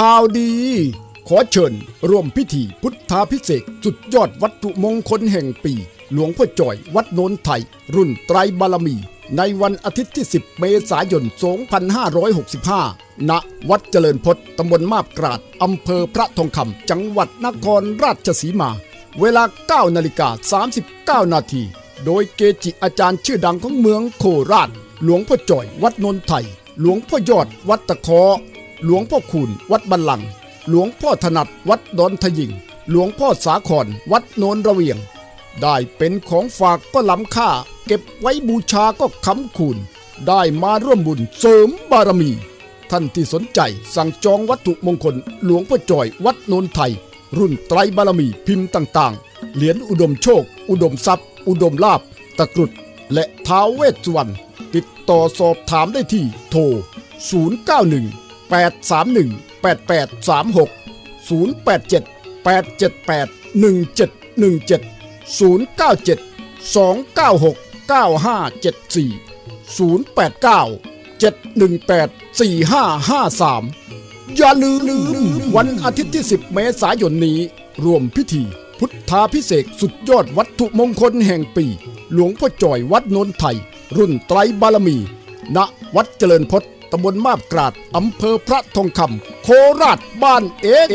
ข่าวดี ขอเชิญร่วมพิธีพุทธาพิเศษสุดยอดวัตถุมงคลแห่งปี หลวงพ่อจ่อยวัดโนนไทย รุ่นไตรบารมี ในวันอาทิตย์ที่ 10 เมษายน 2565 ณ วัดเจริญพจน์ตำบลมาบกราดอำเภอพระทองคำจังหวัดนครราชสีมา เวลา 9 นาฬิกา 39 นาที โดยเกจิอาจารย์ชื่อดังของเมืองโคราช หลวงพ่อจ่อยวัดโนนไทย หลวงพ่อยอดวัดตะเคอ หลวงพ่อคูณวัดบัลลังก์หลวงพ่อถนัดวัดดอนทยิง หลวงพ่อสาครวัดโนนระเวียง ได้เป็นของฝากก็ล้ำค่า เก็บไว้บูชาก็ค้ำคูณ ได้มาร่วมบุญเสริมบารมี ท่านที่สนใจสั่งจองวัตถุมงคล หลวงพ่อจ่อยวัดโนนไทย รุ่นไตรบารมีพิมพ์ต่างๆ เหรียญอุดมโชค อุดมทรัพย์ อุดมลาบตะกรุด และท้าวเวสสวรรณติดต่อสอบถามได้ที่โทร 091 831 8836 087 878 1717 097 296 9574 089 718 4553 อย่าลืมวันอาทิตย์ที่ 10 เมษายนนี้ รวมพิธี พุทธาพิเศษสุดยอดวัตถุมงคลแห่งปี หลวงพ่อจ่อยวัดโนนไทย รุ่นไตรบารมี ณ วัดเจริญพจน์ ตำบลมาบกราดอำเภอพระทองคำโคราชบ้านเอก